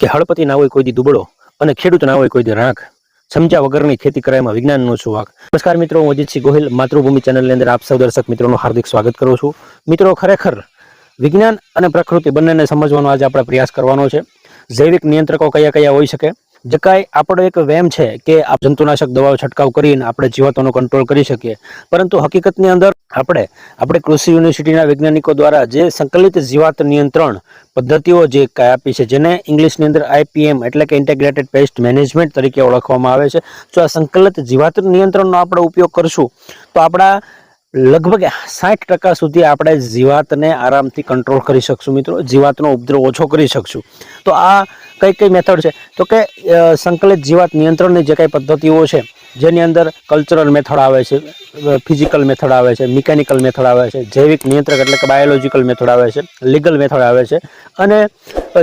કે હળપતિ ના હોય કોઈ દી દુબળો અને ખેડૂત ના હોય કોઈ દી રાખ. સમજ્યા વગરની ખેતી કરાયમાં વિજ્ઞાનનો શું વાક નમસ્કાર મિત્રો, હું અજીતસિંહ ગોહિલ, માતૃભૂમિ ચેનલની અંદર આપ સૌ દર્શક મિત્રોનું હાર્દિક સ્વાગત કરું છું. મિત્રો, ખરેખર વિજ્ઞાન અને પ્રકૃતિ બંનેને સમજવાનો આજે આપણે પ્રયાસ કરવાનો છે. જૈવિક નિયંત્રકો કયા કયા હોઈ શકે? જે કાંઈ આપણો એક વેમ છે કે આ જંતુનાશક દવાઓ છંટકાવ કરીને આપણે જીવાતોનો કંટ્રોલ કરી શકીએ. પરંતુ હકીકતની અંદર આપણે આપણે કૃષિ યુનિવર્સિટીના વૈજ્ઞાનિકો દ્વારા જે સંકલિત જીવાત નિયંત્રણ પદ્ધતિઓ જે કાંઈ આપી છે, જેને ઇંગ્લિશની અંદર આઈપીએમ એટલે કે ઇન્ટેગ્રેટેડ પેસ્ટ મેનેજમેન્ટ તરીકે ઓળખવામાં આવે છે, જો આ સંકલિત જીવાત નિયંત્રણનો આપણે ઉપયોગ કરશું, તો આપણા લગભગ સાઠ ટકા સુધી આપણે જીવાતને આરામથી કંટ્રોલ કરી શકશું મિત્રો. જીવાતનો ઉપદ્રવ ઓછો કરી શકશું. તો આ કઈ કઈ મેથડ છે? તો કે સંકલિત જીવાત નિયંત્રણની જે કાંઈ પદ્ધતિઓ છે, જેની અંદર કલ્ચરલ મેથડ આવે છે ફિઝિકલ મેથડ આવે છે મિકેનિકલ મેથડ આવે છે, જૈવિક નિયંત્રક એટલે કે બાયોલોજીકલ મેથડ આવે છે લીગલ મેથડ આવે છે, અને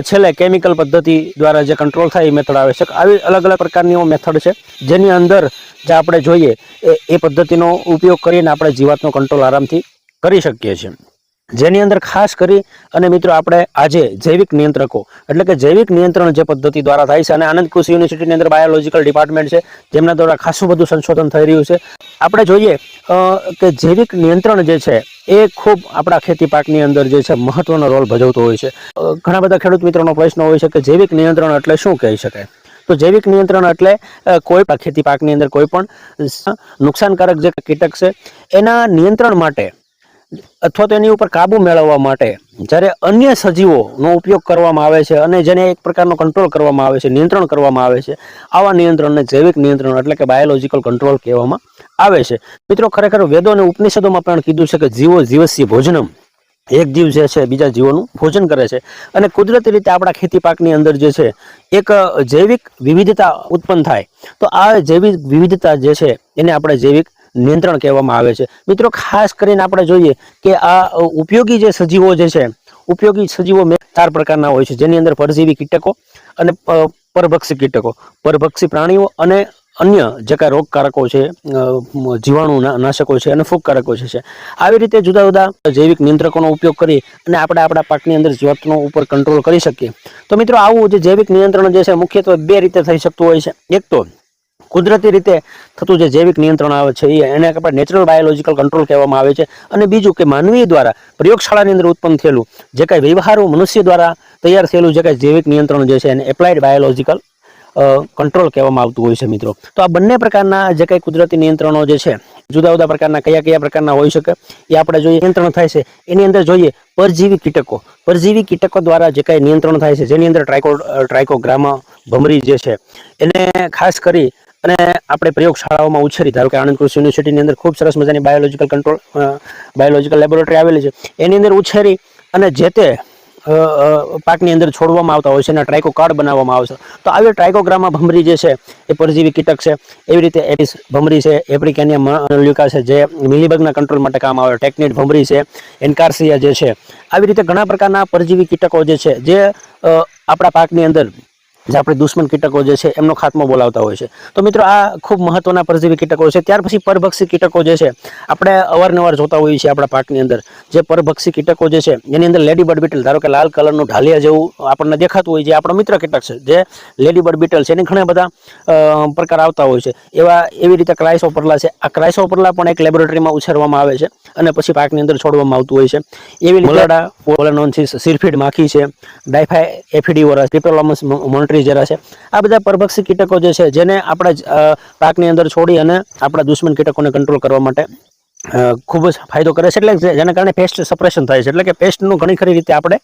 છેલ્લે કેમિકલ પદ્ધતિ દ્વારા જે કંટ્રોલ થાય એ મેથડ આવે છે. આવી અલગ અલગ પ્રકારની મેથડ છે, જેની અંદર જે આપણે જોઈએ એ એ પદ્ધતિનો ઉપયોગ કરીને આપણે જીવાતનો કંટ્રોલ આરામથી કરી શકીએ છીએ. જેની અંદર ખાસ કરી અને મિત્રો આપણે આજે જૈવિક નિયંત્રકો, એટલે કે જૈવિક નિયંત્રણ જે પદ્ધતિ દ્વારા થાય છે અને આનંદ કૃષિ યુનિવર્સિટીની અંદર બાયોલોજીકલ ડિપાર્ટમેન્ટ છે, જેમના દ્વારા ખાસું બધું સંશોધન થઈ રહ્યું છે. આપણે જોઈએ કે જૈવિક નિયંત્રણ જે છે, એ ખૂબ આપણા ખેતી પાકની અંદર જે છે મહત્વનો રોલ ભજવતો હોય છે. ઘણા બધા ખેડૂત મિત્રોનો પ્રશ્ન હોય છે કે જૈવિક નિયંત્રણ એટલે શું કહી શકાય? તો જૈવિક નિયંત્રણ એટલે કોઈ પણ ખેતી પાકની અંદર કોઈ પણ નુકસાનકારક જે કીટક છે, એના નિયંત્રણ માટે અથવા તો એની ઉપર કાબુ મેળવવા માટે જ્યારે અન્ય સજીવોનો ઉપયોગ કરવામાં આવે છે અને જેને એક પ્રકારનો કંટ્રોલ કરવામાં આવે છે, નિયંત્રણ કરવામાં આવે છે, આવા નિયંત્રણને જૈવિક નિયંત્રણ એટલે કે બાયોલોજીકલ કંટ્રોલ કહેવામાં આવે છે. મિત્રો, ખરેખર વેદો અને ઉપનિષદોમાં પણ કીધું છે કે જીવો જીવસ્ય ભોજનમ. એક જીવ જે છે, બીજા જીવોનું ભોજન કરે છે. અને કુદરતી રીતે આપણા ખેતી પાકની અંદર જે છે, એક જૈવિક વિવિધતા ઉત્પન્ન થાય. તો આ જૈવિક વિવિધતા જે છે, એને આપણે જૈવિક નિયંત્રણ કહેવામાં આવે છે. મિત્રો, ખાસ કરીને આપણે જોઈએ કે આ ઉપયોગી જે સજીવો જે છે, ઉપયોગી સજીવો મેં ચાર પ્રકારના હોય છે. જેની અંદર પરજીવી કીટકો અને પરભક્ષી કીટકો. પરભક્ષી પ્રાણીઓ અને અન્ય જે કાંઈ રોગકારકો છે જીવાણુ નાશકો છે અને ફૂગકારકો છે, આવી રીતે જુદા જુદા જૈવિક નિયંત્રકોનો ઉપયોગ કરી અને આપણે આપણા પાકની અંદર જીવાતનો ઉપર કંટ્રોલ કરી શકીએ. તો મિત્રો, આવું જે જૈવિક નિયંત્રણ જે છે, મુખ્યત્વે બે રીતે થઈ શકતું હોય છે. એક તો કુદરતી રીતે થતું જે જૈવિક નિયંત્રણ આવે છે એને આપણે નેચરલ બાયોલોજીકલ કંટ્રોલ કહેવામાં આવે છે. અને બીજું કે માનવી દ્વારા પ્રયોગશાળાની અંદર ઉત્પન્ન થયેલું જે કાંઈ વ્યવહારો મનુષ્ય દ્વારા તૈયાર થયેલું જે કાંઈ જૈવિક નિયંત્રણ જે છે, એને એપ્લાઇડ બાયોલોજીકલ કંટ્રોલ કહેવામાં આવતું હોય છે મિત્રો. તો આ બંને પ્રકારના જે કંઈ કુદરતી નિયંત્રણો જે છે, જુદા જુદા પ્રકારના કયા કયા પ્રકારના હોઈ શકે, એ આપણે જોઈએ નિયંત્રણ થાય છે. એની અંદર જોઈએ પરજીવી કીટકો. પરજીવી કીટકો દ્વારા જે કાંઈ નિયંત્રણ થાય છે, જેની અંદર ટ્રાઇકો, ટ્રાઇકોગ્રામા ભમરી જે છે, એને ખાસ કરી અને આપણે પ્રયોગશાળાઓમાં ઉછેરી, ધારો કે આણંદ કૃષિ યુનિવર્સિટીની અંદર ખૂબ સરસ મજાની બાયોલોજીકલ કંટ્રોલ બાયોલોજીકલ લેબોરેટરી આવેલી છે. એની અંદર ઉછેરી અને જે તે પાકની અંદર છોડવામાં આવતા હોય છે એના ટ્રાઇકો કાર્ડ બનાવવામાં આવે છે. તો આવી ટ્રાઇકોગ્રામા ભમરી જે છે, એ પરજીવી કીટક છે, એવી રીતે એડિસ ભમરી છે, એપ્રિકેનિયા છે, જે મિલીબગના કંટ્રોલ માટે કામ આવે, ટેકનિટ ભમરી છે, એન્કાર્સિયા જે છે, આવી રીતે ઘણા પ્રકારના પરજીવી કીટકો જે છે, જે આપણા પાકની અંદર જે આપણે દુશ્મન કીટકો જે છે એમનો ખાત્મો બોલાવતા હોય છે. તો મિત્રો આ ખૂબ મહત્વના પરજીવી કીટકો છે. ત્યાર પછી પરભક્ષી કીટકો જે છે આપણે અવારનવાર જોતા હોઈએ છીએ આપણા પાકની અંદર. જે પરભક્ષી કીટકો જે છે એની અંદર લેડી બર્ડ બીટલ ધારો કે લાલ કલરનું ઢાલિયા જેવું આપણને દેખાતું હોય જે આપણો મિત્ર કીટક છે. જે લેડી બર્ડ બીટલ છે એને ઘણા બધા પ્રકાર આવતા હોય છે. એવા એવી રીતે ક્રાઇસોપરલા છે. આ ક્રાઇસોપરલા પણ એક લેબોરેટરીમાં ઉછેરવામાં આવે છે અને પછી પાકની અંદર છોડવામાં આવતું હોય છે. એવી મલાડા પોલેનોન્સિસ સિરફીડ માખી છે ડાયફાઈ એફિડીવરસ પિપ્રોલોમસ જરા છે. આ બધા પરભક્ષી કીટકો જે છે, જેને આપણા પાકની અંદર છોડી અને આપણા દુશ્મન કીટકોને કંટ્રોલ કરવા માટે ખૂબ જ ફાયદો કરે છે. એટલે જેના કારણે પેસ્ટ સપ્રેશન થાય છે. એટલે કે પેસ્ટનું ઘણી ખરી રીતે આપણે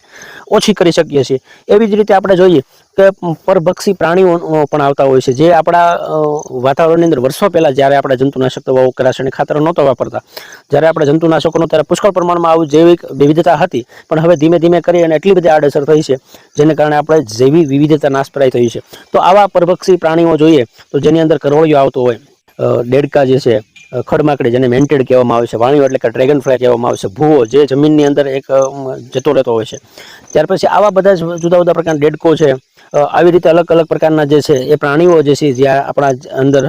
ઓછી કરી શકીએ છીએ. એવી જ રીતે આપણે જોઈએ કે પરભક્ષી પ્રાણીઓ પણ આવતા હોય છે. જે આપણા વાતાવરણની અંદર વર્ષો પહેલાં જ્યારે આપણે જંતુનાશક દવાઓ રાસાયણિક ખાતર નહોતો વાપરતા. જ્યારે આપણે જંતુનાશકોનો ત્યારે પુષ્કળ પ્રમાણમાં આવું જૈવિક વિવિધતા હતી. પણ હવે ધીમે ધીમે કરી અને એટલી બધી આડઅસર થઈ છે, જેને કારણે આપણે જૈવિક વિવિધતા નાશપ્રાય થઈ છે. તો આવા પરભક્ષી પ્રાણીઓ જોઈએ તો જેની અંદર કરોળિયો આવતો હોય દેડકા જે છે ખડમાકડી જેને મેન્ટેડ કહેવામાં આવે છે વાણીઓ એટલે કે ડ્રેગન ફ્લાય કહેવામાં આવે છે, ભૂવો જે જમીનની અંદર એક જતો રહેતો હોય છે. ત્યાર પછી આવા બધા જ જુદા જુદા પ્રકારના ડેડકો છે આવી રીતે અલગ અલગ પ્રકારના જે છે, એ પ્રાણીઓ જે છે, જે આપણા અંદર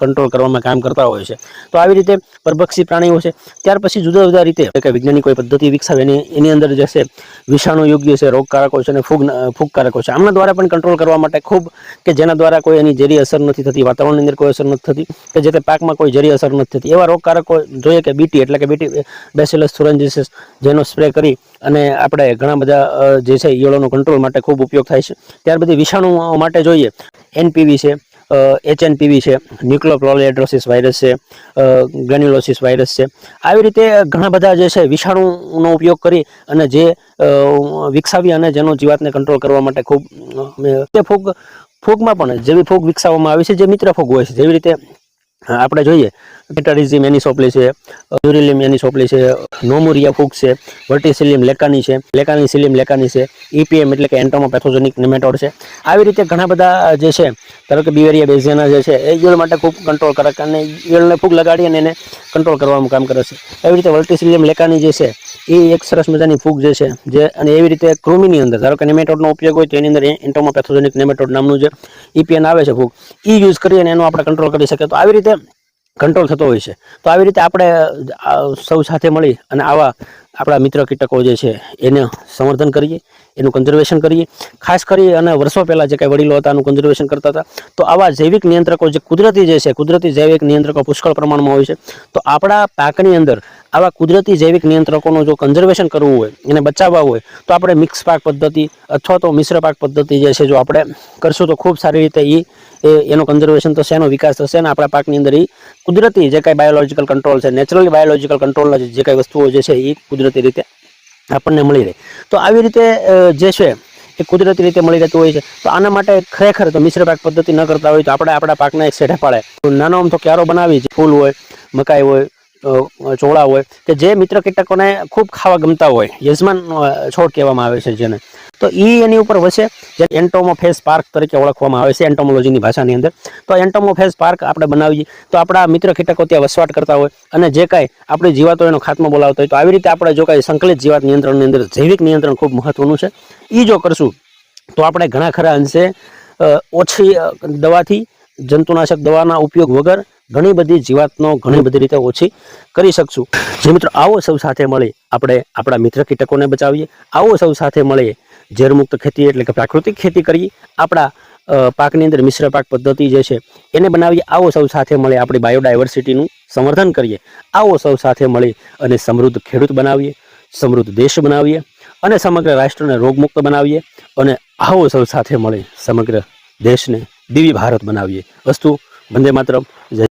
કંટ્રોલ કરવામાં કામ કરતા હોય છે. તો આવી રીતે પરભક્ષી પ્રાણીઓ છે. ત્યાર પછી જુદા જુદા રીતે કે વૈજ્ઞાનિકોએ પદ્ધતિ વિકસાવે એની એની અંદર જે છે, વિષાણુ યોગ્ય છે, રોગકારકો છે અને ફૂગ ફૂગકારકો છે. આમના દ્વારા પણ કંટ્રોલ કરવા માટે ખૂબ કે જેના દ્વારા કોઈ એની ઝેરી અસર નથી થતી, વાતાવરણની અંદર કોઈ અસર નથી થતી, કે જે તે પાકમાં કોઈ ઝેરી અસર નથી થતી. એવા રોગકારકો જોઈએ કે બીટી એટલે કે બીટી બેસિલસ થુરંજીસિસ જેનો સ્પ્રે કરી અને આપણે ઘણા બધા જે છે ઈયળોનો કંટ્રોલ માટે ખૂબ ઉપયોગ થાય છે. ત્યાર બધી વિષાણુ માટે જોઈએ. એનપીવી છે એચએનપીવી છે ન્યુક્લોપ્લોલેડ્રોસિસ વાયરસ છે ગ્રેન્યુલોસિસ વાયરસ છે. આવી રીતે ઘણા બધા જે છે વિષાણુનો ઉપયોગ કરી અને જે વિકસાવી અને જેનો જીવાતને કંટ્રોલ કરવા માટે ખૂબ તે ફૂગ, ફૂગમાં પણ જેવી ફૂગ વિકસાવવામાં આવી છે, જે મિત્ર ફૂગ હોય છે. જેવી રીતે આપણે જોઈએ પેટારિઝિમ એની સોપલી છે યુરિલિમ એની સોપલી છે, નોમુરિયા ફૂગ છે, વર્ટિસિલિમ લેકાની છે લેકાની સિલિમ લેકાની છે, ઈપીએમ એટલે કે એન્ટોમોપેથોજેનિક નેમેટોડ છે. આવી રીતે ઘણા બધા જે છે, ધારો કે બિવેરિયા બેઝિયાના જે છે, એ ઈયળ માટે ખૂબ કંટ્રોલ કરે અને ઈયળને ફૂગ લગાડી અને એને કંટ્રોલ કરવાનું કામ કરે છે. એવી રીતે વર્ટિસિલિયમ લેકાની જે છે, એ એક સરસ મજાની ફૂગ જે છે, જે અને એવી રીતે કૃમિની અંદર, ધારો કે નેમેટોડનો ઉપયોગ હોય તો એની અંદર એન્ટોમોપેથોજેનિક નિમેટોડ નામનું જે ઈપીએન આવે છે ફૂગ એ યુઝ કરી અને એનો આપણે કંટ્રોલ કરી શકીએ. તો આવી રીતે કંટ્રોલ થતો હોય છે. તો આવી રીતે આપણે સૌ સાથે મળી અને આવા આપણા મિત્ર કીટકો જે છે, એને સંવર્ધન કરીએ, એનું કન્ઝર્વેશન કરીએ. ખાસ કરી અને વર્ષો પહેલાં જે કાંઈ વડીલો હતા, એનું કન્ઝર્વેશન કરતા હતા. તો આવા જૈવિક નિયંત્રકો જે કુદરતી જે છે, કુદરતી જૈવિક નિયંત્રકો પુષ્કળ પ્રમાણમાં હોય છે. તો આપણા પાકની અંદર આવા કુદરતી જૈવિક નિયંત્રકોનું જો કન્ઝર્વેશન કરવું હોય, એને બચાવવા હોય, તો આપણે મિક્સ પાક પદ્ધતિ અથવા તો મિશ્ર પાક પદ્ધતિ જે છે, જો આપણે કરશું તો ખૂબ સારી રીતે એ એનો કન્ઝર્વેશન થશે એનો વિકાસ થશે અને આપણા પાકની અંદર એ કુદરતી જે કાંઈ બાયોલોજીકલ કંટ્રોલ છે નેચરલી બાયોલોજીકલ કંટ્રોલના જે કાંઈ વસ્તુઓ જે છે એ કુદરતી રીતે આપણને મળી રહે. તો આવી રીતે જે છે એ કુદરતી રીતે મળી રહેતું હોય છે. તો આના માટે ખરેખર તો મિશ્ર પાક પદ્ધતિ ન કરતા હોય તો આપણે આપણા પાકને એક સેઠે પાડે. નાનો આમ તો ક્યારો બનાવી ફૂલ હોય, મકાઈ હોય ચોળા હોય. કે જે મિત્ર કીટકોને ખૂબ ખાવા ગમતા હોય, યજમાન છોડ કહેવામાં આવે છે જેને. તો એ એની ઉપર વસે, જે એન્ટોમોફેસ પાર્ક તરીકે ઓળખવામાં આવે છે એન્ટોમોલોજીની ભાષાની અંદર. તો એન્ટોમોફેસ પાર્ક આપણે બનાવીએ, તો આપણા મિત્ર કીટકો ત્યાં વસવાટ કરતા હોય અને જે કાંઈ આપણી જીવાતો એનો ખાત્મો બોલાવતો હોય, તો આવી રીતે આપણે જો કાંઈ સંકલિત જીવાત નિયંત્રણની અંદર, જૈવિક નિયંત્રણ ખૂબ મહત્વનું છે. એ જો કરશું, તો આપણે ઘણા ખરા અંશે ઓછી દવાથી જંતુનાશક દવાના ઉપયોગ વગર ઘણી બધી જીવાતનો ઘણી બધી રીતે ઓછી કરી શકશું. જે મિત્રો, આવો સૌ સાથે મળી આપણે આપણા મિત્ર કીટકોને બચાવીએ. આવો સૌ સાથે મળીએ ઝેરમુક્ત ખેતી એટલે કે પ્રાકૃતિક ખેતી કરી આપણા પાકની અંદર મિશ્ર પાક પદ્ધતિ જે છે, એને બનાવીએ, આવો સૌ સાથે મળે આપણી બાયોડાયવર્સિટીનું સંવર્ધન કરીએ, આવો સૌ સાથે મળી અને સમૃદ્ધ ખેડૂત બનાવીએ, સમૃદ્ધ દેશ બનાવીએ અને સમગ્ર રાષ્ટ્રને રોગમુક્ત બનાવીએ અને આવો સૌ સાથે મળી સમગ્ર દેશને દિવ્ય ભારત બનાવીએ. વસ્તુ વંદે માત્ર જય